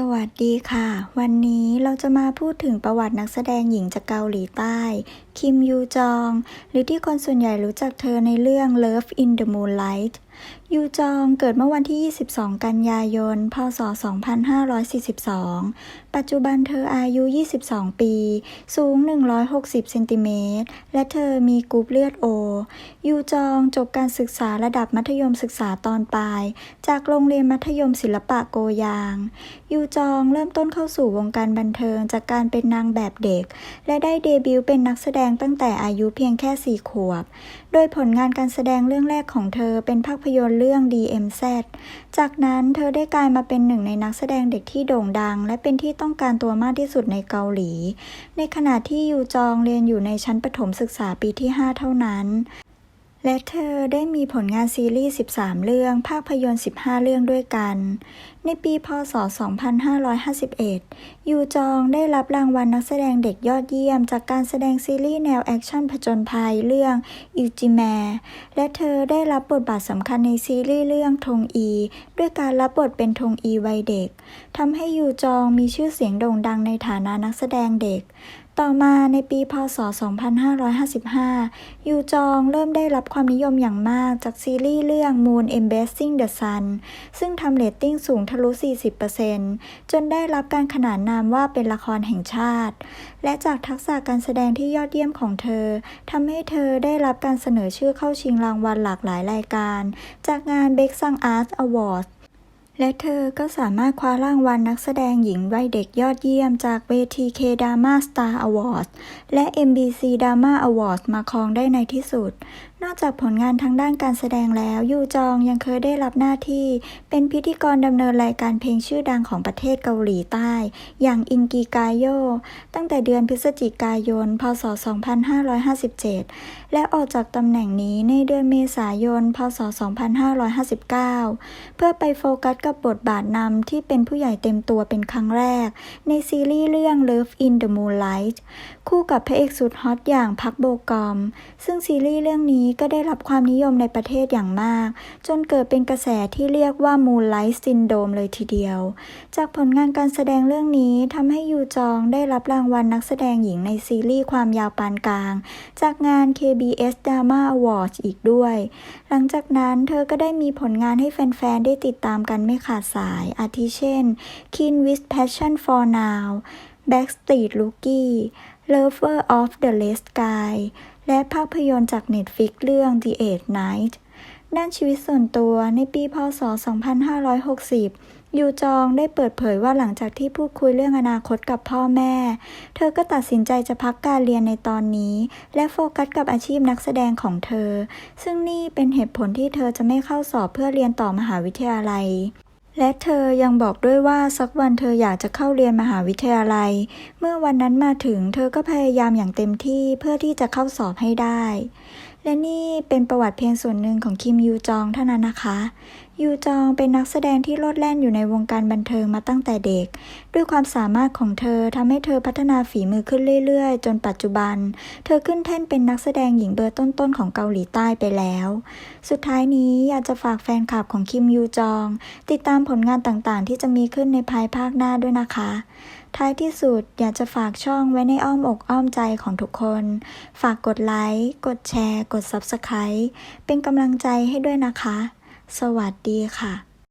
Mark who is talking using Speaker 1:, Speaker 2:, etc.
Speaker 1: สวัสดีค่ะ วันนี้เราจะมาพูดถึงประวัตินักแสดงหญิงจากเกาหลีใต้ คิมยูจอง หรือที่คนส่วนใหญ่รู้จักเธอในเรื่อง Love in the Moonlight ยูจองเกิดเมื่อวันที่ 22 กันยายน พศ 2542 ปัจจุบันเธออายุ 22 ปี สูง 160 เซนติเมตร และเธอมีกรุ๊ปเลือดโอ ยูจองจบการศึกษาระดับมัธยมศึกษาตอนปลาย จากโรงเรียนมัธยมศิลปะโกยาง ยูจองเริ่มต้นเข้าสู่วงการบันเทิงจากการเป็นนางแบบเด็ก และได้เดบิวต์เป็นนักแสดงตั้งแต่อายุเพียงแค่ 4 ขวบ โดยผลงานการแสดงเรื่องแรกของเธอเป็นภาพยนตร์เรื่อง DMZ จากนั้นเธอได้กลายมาเป็นหนึ่งในนักแสดงเด็กที่โด่งดัง และเป็นที่ต้องการตัวมากที่สุดในเกาหลี ในขณะที่ยูจองเรียนอยู่ในชั้นประถมศึกษาปีที่ 5 เท่านั้น และเธอได้มีผลงานซีรีส์ 13 เรื่อง ภาพยนตร์ 15 เรื่องด้วยกัน ในปี พศ 2551 ยูจองได้รับรางวัลนักแสดงเด็กยอดเยี่ยม จากการแสดงซีรีส์แนวแอคชั่นผจญภัยเรื่องอิจิแมและเธอได้รับบทบาทสำคัญในซีรีส์เรื่องทงอี ด้วยการรับบทเป็นทงอีวัยเด็ก ทำให้ยูจองมีชื่อเสียงโด่งดังในฐานะนักแสดงเด็ก ต่อมาในปีพศ 2555 ยูจองเริ่มได้รับความนิยมอย่างมากจากซีรีส์เรื่อง Moon Embracing the Sun ซึ่งทำเรตติ้งสูงทะลุ 40%จนได้รับการขนานนามว่าเป็นละครแห่งชาติ และจากทักษะการแสดงที่ยอดเยี่ยมของเธอทำให้เธอได้รับการเสนอชื่อเข้าชิงรางวัลหลากหลายรายการ จากงาน b e k s a n g Arts Awards และเธอก็สามารถคว้ารางวัลนักแสดงหญิงวัยเด็กยอดเยี่ยมจากเวที K-Drama Star Awards และ MBC Drama Awards มาครองได้ในที่สุด นอกจากผลงานทางด้านการแสดงแล้ว ยูจองยังเคยได้รับหน้าที่ เป็นพิธีกรดำเนินรายการเพลงชื่อดังของประเทศเกาหลีใต้ อย่างอินกีกายโย ตั้งแต่เดือนพฤศจิกายน พศ 2557 และออกจากตำแหน่งนี้ในเดือนเมษายน พศ 2559 เพื่อไปโฟกัสกับบทบาทนำที่เป็นผู้ใหญ่เต็มตัวเป็นครั้งแรก ในซีรีส์เรื่อง Love in the Moonlight คู่กับพระเอกสุดฮอตอย่างพักโบกอม ซึ่งซีรีส์เรื่องนี้ก็ได้รับความนิยมในประเทศอย่างมาก จนเกิดเป็นกระแสที่เรียกว่า Moonlight Syndrome เลยทีเดียว จากผลงานการแสดงเรื่องนี้ทำให้ยูจองได้รับรางวัลนักแสดงหญิงในซีรีส์ความยาวปานกลาง จากงาน KBS Drama Awards อีกด้วย หลังจากนั้นเธอก็ได้มีผลงานให้แฟนๆ ได้ติดตามกันไม่ขาดสาย อาทิเช่น Keen with Passion for Now Backstreet Rookie Lover of the Red Sky และภาพยนตร์จาก Netflix เรื่อง The Eight Night ด้านชีวิตส่วนตัวในปี พศ 2560 ยูจองได้เปิดเผยว่าหลังจากที่พูดคุยเรื่องอนาคตกับพ่อแม่ เธอก็ตัดสินใจจะพักการเรียนในตอนนี้ และโฟกัสกับอาชีพนักแสดงของเธอ ซึ่งนี่เป็นเหตุผลที่เธอจะไม่เข้าสอบเพื่อเรียนต่อมหาวิทยาลัย และเธอยังบอกด้วยว่าสักวันเธออยากจะเข้าเรียนมหาวิทยาลัย เมื่อวันนั้นมาถึงเธอก็พยายามอย่างเต็มที่เพื่อที่จะเข้าสอบให้ได้ และนี่เป็นประวัติเพียงส่วนหนึ่งของคิมยูจองเท่านั้นนะคะ ยูจองเป็นนักแสดงที่โลดแล่นอยู่ในวงการบันเทิงมาตั้งแต่เด็ก ด้วยความสามารถของเธอทำให้เธอพัฒนาฝีมือขึ้นเรื่อยๆ จนปัจจุบัน เธอขึ้นแท่นเป็นนักแสดงหญิงเบอร์ต้นๆของเกาหลีใต้ไปแล้ว สุดท้ายนี้อยากจะฝากแฟนคลับของคิมยูจอง ติดตามผลงานต่างๆ ที่จะมีขึ้นในภายภาคหน้าด้วยนะคะ ท้ายที่สุดอยากจะฝากช่องไว้ในอ้อมอกอ้อมใจของทุกคน ฝากกดไลค์ กดแชร์ กด Subscribe เป็นกำลังใจให้ด้วยนะคะ สวัสดีค่ะ